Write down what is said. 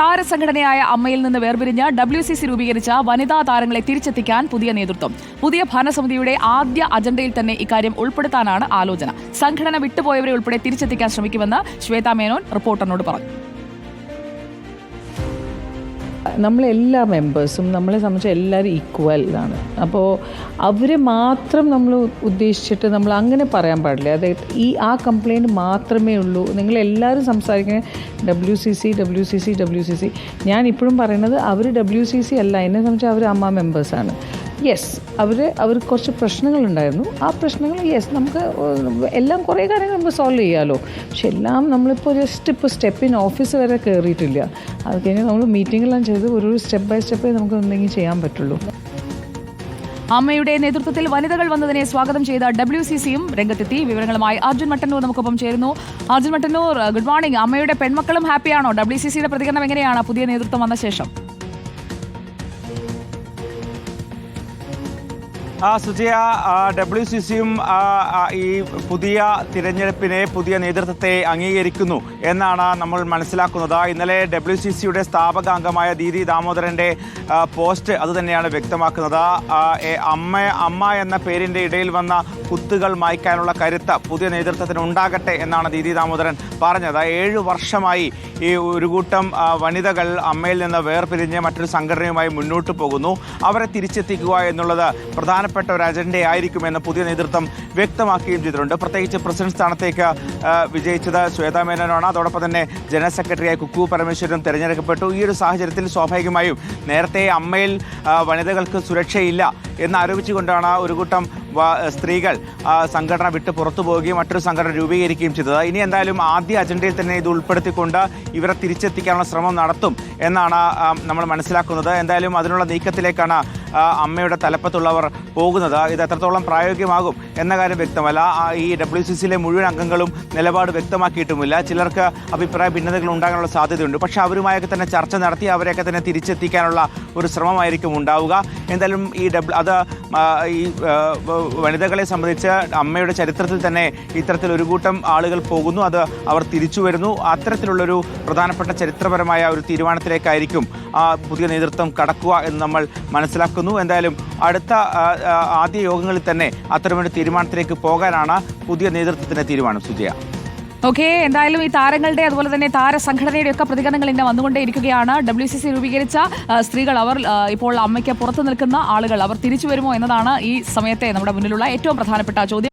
താരസംഘടനയായ അമ്മയിൽ നിന്ന് വേർപിരിഞ്ഞ് W C C രൂപീകരിച്ച വനിതാ താരങ്ങളെ തിരിച്ചെത്തിക്കാൻ പുതിയ നേതൃത്വം. പുതിയ ഭരണസമിതിയുടെ ആദ്യ അജണ്ടയിൽ തന്നെ ഇക്കാര്യം ഉൾപ്പെടുത്താനാണ് ആലോചന. സംഘടന വിട്ടുപോയവരെ ഉൾപ്പെടെ തിരിച്ചെത്തിക്കാൻ ശ്രമിക്കുമെന്ന് ശ്വേതാ മേനോൻ റിപ്പോർട്ടറിനോട് പറഞ്ഞു. നമ്മളെല്ലാ മെമ്പേഴ്സും നമ്മളെ സംബന്ധിച്ച് എല്ലാവരും ഈക്വൽ ആണ് അപ്പോൾ അവരെ മാത്രം നമ്മൾ ഉദ്ദേശിച്ചിട്ട് നമ്മൾ അങ്ങനെ പറയാൻ പാടില്ല. അതായത് ഈ ആ കംപ്ലയിന്റ് മാത്രമേ ഉള്ളൂ. നിങ്ങളെല്ലാവരും സംസാരിക്കുന്നത് W C C W C C W C C ഞാൻ ഇപ്പോഴും പറയുന്നത് അവർ ഡബ്ല്യു സി സി അല്ല. എന്നെ സംബന്ധിച്ച് അവർ അമ്മ മെമ്പേഴ്സാണ് യെസ് അവർ അവർക്ക് കുറച്ച് പ്രശ്നങ്ങളുണ്ടായിരുന്നു. ആ പ്രശ്നങ്ങൾ യെസ് നമുക്ക് എല്ലാം കുറേ കാര്യങ്ങൾ നമുക്ക് സോൾവ് ചെയ്യാമല്ലോ പക്ഷെ എല്ലാം നമ്മളിപ്പോൾ ജസ്റ്റ് ഇപ്പോൾ സ്റ്റെപ്പ് ഇൻ ഓഫീസ് വരെ കയറിയിട്ടില്ല അത് കഴിഞ്ഞ് നമ്മൾ മീറ്റിംഗെല്ലാം ചെയ്ത് ഒരു സ്റ്റെപ്പ് ബൈ സ്റ്റെപ്പേ നമുക്ക് എന്തെങ്കിലും ചെയ്യാൻ പറ്റുള്ളൂ. അമ്മയുടെ നേതൃത്വത്തിൽ വനിതകൾ വന്നതിനെ സ്വാഗതം ചെയ്ത ഡബ്ല്യു സി സിയും രംഗത്തെത്തി. വിവരങ്ങളുമായി അർജുൻ മട്ടന്നൂർ നമുക്കൊപ്പം ചേരുന്നു. അർജുൻ മട്ടന്നൂർ ഗുഡ് മോർണിംഗ് അമ്മയുടെ പെൺമക്കളും ഹാപ്പിയാണോ ഡബ്ല്യു സി സിയുടെ പ്രതികരണം എങ്ങനെയാണ്? പുതിയ നേതൃത്വം വന്ന ശേഷം. സുജയ ഡബ്ല്യു സി സിയും ഈ പുതിയ തിരഞ്ഞെടുപ്പിനെ പുതിയ നേതൃത്വത്തെ അംഗീകരിക്കുന്നു എന്നാണ് നമ്മൾ മനസ്സിലാക്കുന്നത്. ഇന്നലെ ഡബ്ല്യു സി സിയുടെ സ്ഥാപക അംഗമായ ദീദി ദാമോദരന്റെ പോസ്റ്റ് അതുതന്നെയാണ് വ്യക്തമാക്കുന്നത്. അമ്മ അമ്മ എന്ന പേരിന്റെ ഇടയിൽ വന്ന കുത്തുകൾ മായ്ക്കാനുള്ള കരുത്ത് പുതിയ നേതൃത്വത്തിന് ഉണ്ടാകട്ടെ എന്നാണ് ദീദി ദാമോദരൻ പറഞ്ഞത്. ഏഴ് വർഷമായി ഈ ഒരു കൂട്ടം വനിതകൾ അമ്മയിൽ നിന്ന് വേർപിരിഞ്ഞ് മറ്റൊരു സംഘടനയുമായി മുന്നോട്ട് പോകുന്നു. അവരെ തിരിച്ചെത്തിക്കുക എന്നുള്ളത് പ്രധാനപ്പെട്ട ഒരു അജണ്ടയായിരിക്കുമെന്ന് പുതിയ നേതൃത്വം വ്യക്തമാക്കുകയും ചെയ്തിട്ടുണ്ട്. പ്രത്യേകിച്ച് പ്രസിഡന്റ് സ്ഥാനത്തേക്ക് വിജയിച്ചത് ശ്വേതാ മേനോനാണ്. അതോടൊപ്പം തന്നെ ജനറൽ സെക്രട്ടറിയായി കുക്കു പരമേശ്വരൻ തെരഞ്ഞെടുക്കപ്പെട്ടു. ഈ ഒരു സാഹചര്യത്തിൽ സ്വാഭാവികമായും നേരത്തെ അമ്മയിൽ വനിതകൾക്ക് സുരക്ഷയില്ല എന്നാരോപിച്ചുകൊണ്ടാണ് ഒരു കൂട്ടം സ്ത്രീകൾ സംഘടന വിട്ട് പുറത്തു പോവുകയും മറ്റൊരു സംഘടന രൂപീകരിക്കുകയും ചെയ്തത്. ഇനി എന്തായാലും ആദ്യ അജണ്ടയിൽ തന്നെ ഇത് ഉൾപ്പെടുത്തിക്കൊണ്ട് ഇവരെ തിരിച്ചെത്തിക്കാനുള്ള ശ്രമം നടത്തും എന്നാണ് നമ്മൾ മനസ്സിലാക്കുന്നത്. എന്തായാലും അതിനുള്ള നീക്കത്തിലേക്കാണ് അമ്മയുടെ തലപ്പത്തുള്ളവർ പോകുന്നത്. ഇത് എത്രത്തോളം പ്രായോഗികമാകും എന്ന കാര്യം വ്യക്തമല്ല. ഈ ഡബ്ല്യു സി സിയിലെ മുഴുവൻ അംഗങ്ങളും നിലപാട് വ്യക്തമാക്കിയിട്ടുമില്ല. ചിലർക്ക് അഭിപ്രായ ഭിന്നതകൾ ഉണ്ടാകാനുള്ള സാധ്യതയുണ്ട്. പക്ഷേ അവരുമായൊക്കെ തന്നെ ചർച്ച നടത്തി അവരെയൊക്കെ തന്നെ തിരിച്ചെത്തിക്കാനുള്ള ഒരു ശ്രമമായിരിക്കും ഉണ്ടാവുക. എന്തായാലും ഈ ഡബ്ല്യു അത് ഈ വനിതകളെ സംബന്ധിച്ച് അമ്മയുടെ ചരിത്രത്തിൽ തന്നെ ഇത്തരത്തിൽ ഒരു കൂട്ടം ആളുകൾ പോകുന്നു. അത് അവർ തിരിച്ചു വരുന്നു. അത്തരത്തിലുള്ളൊരു പ്രധാനപ്പെട്ട ചരിത്രപരമായ ഒരു തീരുമാനത്തിലേക്കായിരിക്കും ആ പുതിയ നേതൃത്വം കടക്കുക എന്ന് നമ്മൾ മനസ്സിലാക്കുന്നു. എന്തായാലും അടുത്ത ആദ്യ യോഗങ്ങളിൽ തന്നെ അത്തരമൊരു തീരുമാനത്തിലേക്ക് പോകാനാണ് പുതിയ നേതൃത്വത്തിന്റെ തീരുമാനം സുജയ. ഓക്കെ എന്തായാലും ഈ താരങ്ങളുടെ അതുപോലെ തന്നെ താര സംഘടനയുടെ ഒക്കെ പ്രതികരണങ്ങൾ ഇങ്ങനെ വന്നുകൊണ്ടേ ഇരിക്കുകയാണ് ഡബ്ല്യു സി സി രൂപീകരിച്ച സ്ത്രീകൾ അവർ ഇപ്പോൾ അമ്മയ്ക്ക് പുറത്തു നിൽക്കുന്ന ആളുകൾ അവർ തിരിച്ചു വരുമോ എന്നതാണ് ഈ സമയത്തെ നമ്മുടെ മുന്നിലുള്ള ഏറ്റവും പ്രധാനപ്പെട്ട ചോദ്യം.